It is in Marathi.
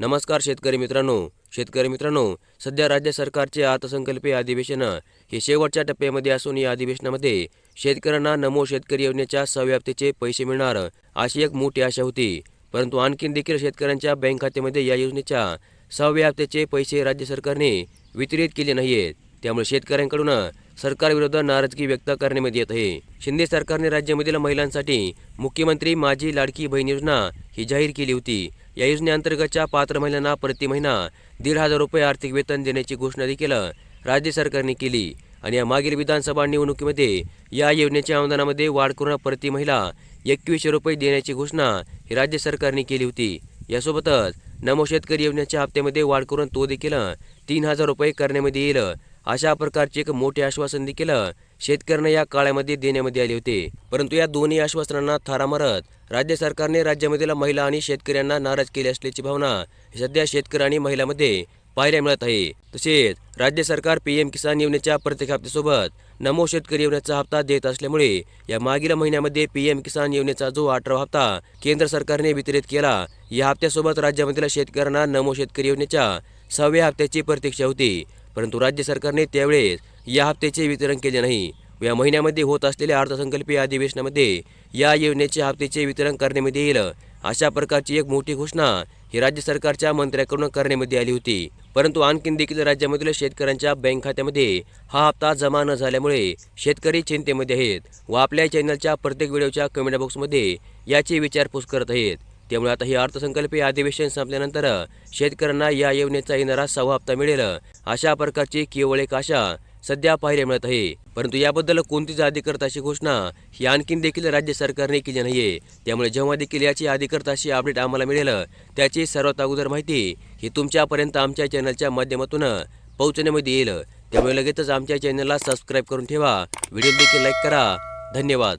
नमस्कार शेतकरी मित्रांनो. शेतकरी मित्रांनो सध्या राज्य सरकारचे अर्थसंकल्पीय अधिवेशन हे शेवटच्या टप्प्यामध्ये असून या अधिवेशनामध्ये शेतकऱ्यांना नमो शेतकरी योजनेच्या सव्याप्तीचे पैसे मिळणार अशी एक मोठी आशा होती. परंतु आणखीन देखील शेतकऱ्यांच्या बँक खात्यामध्ये या योजनेच्या सव्याप्तीचे पैसे राज्य सरकारने वितरित केले नाहीयेत. त्यामुळे शेतकऱ्यांकडून सरकारविरोधात नाराजगी व्यक्त करण्यात येत आहे. शिंदे सरकारने राज्यामधील महिलांसाठी मुख्यमंत्री माझी लाडकी बहीण योजना ही जाहीर केली होती. या योजनेअंतर्गतच्या पात्र महिलांना प्रति महिना दीड हजार रुपये आर्थिक वेतन देण्याची घोषणा देखील राज्य सरकारने केली. आणि या मागील विधानसभा निवडणुकीमध्ये या योजनेच्या अनुदानामध्ये वाढ करून प्रति महिला एकवीसशे रुपये देण्याची घोषणा ही राज्य सरकारने केली होती. यासोबतच नमो शेतकरी योजनेच्या हप्त्यामध्ये वाढ करून तो देखील तीन हजार रुपये करण्यामध्ये येईल. अशा प्रकारचे एक मोठे आश्वासन देखील शेतकऱ्यांना या काळामध्ये देण्यामध्ये आले होते. परंतु या दोन्ही आश्वासनांना थारा मारत राज्य सरकारने राज्यामधील महिला आणि शेतकऱ्यांना नाराज केली असल्याची भावना सध्या शेतकरी आणि महिलांमध्ये पाहायला मिळत आहे. तसेच राज्य सरकार पीएम किसान योजनेच्या प्रत्येक हप्त्यासोबत नमो शेतकरी योजनेचा हप्ता देत असल्यामुळे या मागील महिन्यामध्ये पीएम किसान योजनेचा जो अठरावा हप्ता केंद्र सरकारने वितरित केला या हप्त्यासोबत राज्यामधील शेतकऱ्यांना नमो शेतकरी योजनेच्या सहाव्या हप्त्याची प्रतीक्षा होती. परंतु राज्य सरकारने त्यावेळेस या हप्त्याचे वितरण केले नाही. व या महिन्यामध्ये होत असलेल्या अर्थसंकल्पीय अधिवेशनामध्ये या योजनेच्या हप्त्याचे वितरण करण्यामध्ये येईल अशा प्रकारची एक मोठी घोषणा ही राज्य सरकारच्या मंत्र्याकडून करण्यामध्ये आली होती. परंतु आणखीन देखील राज्यामधील शेतकऱ्यांच्या बँक खात्यामध्ये हा हप्ता जमा न झाल्यामुळे शेतकरी चिंतेमध्ये आहेत व आपल्या चॅनलच्या प्रत्येक व्हिडिओच्या कमेंट बॉक्समध्ये याची विचारपूस करत आहेत. त्यामुळे आता हे अर्थसंकल्पीय अधिवेशन संपल्यानंतर शेतकऱ्यांना या योजनेचा येणारा सहावा हप्ता मिळेल. अशा प्रकारची केवळ एक आशा सध्या पाहायला मिळत आहे. परंतु याबद्दल कोणतीच अधिकृत अशी घोषणा ही आणखीन देखील राज्य सरकारने केली नाहीये. त्यामुळे जेव्हा देखील याची अधिकृत अशी अपडेट आम्हाला मिळेल त्याची सर्वात अगोदर माहिती ही तुमच्यापर्यंत आमच्या चॅनलच्या माध्यमातून पोहोचण्यामध्ये येईल. त्यामुळे लगेचच आमच्या चॅनलला सबस्क्राईब करून ठेवा. व्हिडिओ देखील लाईक करा. धन्यवाद.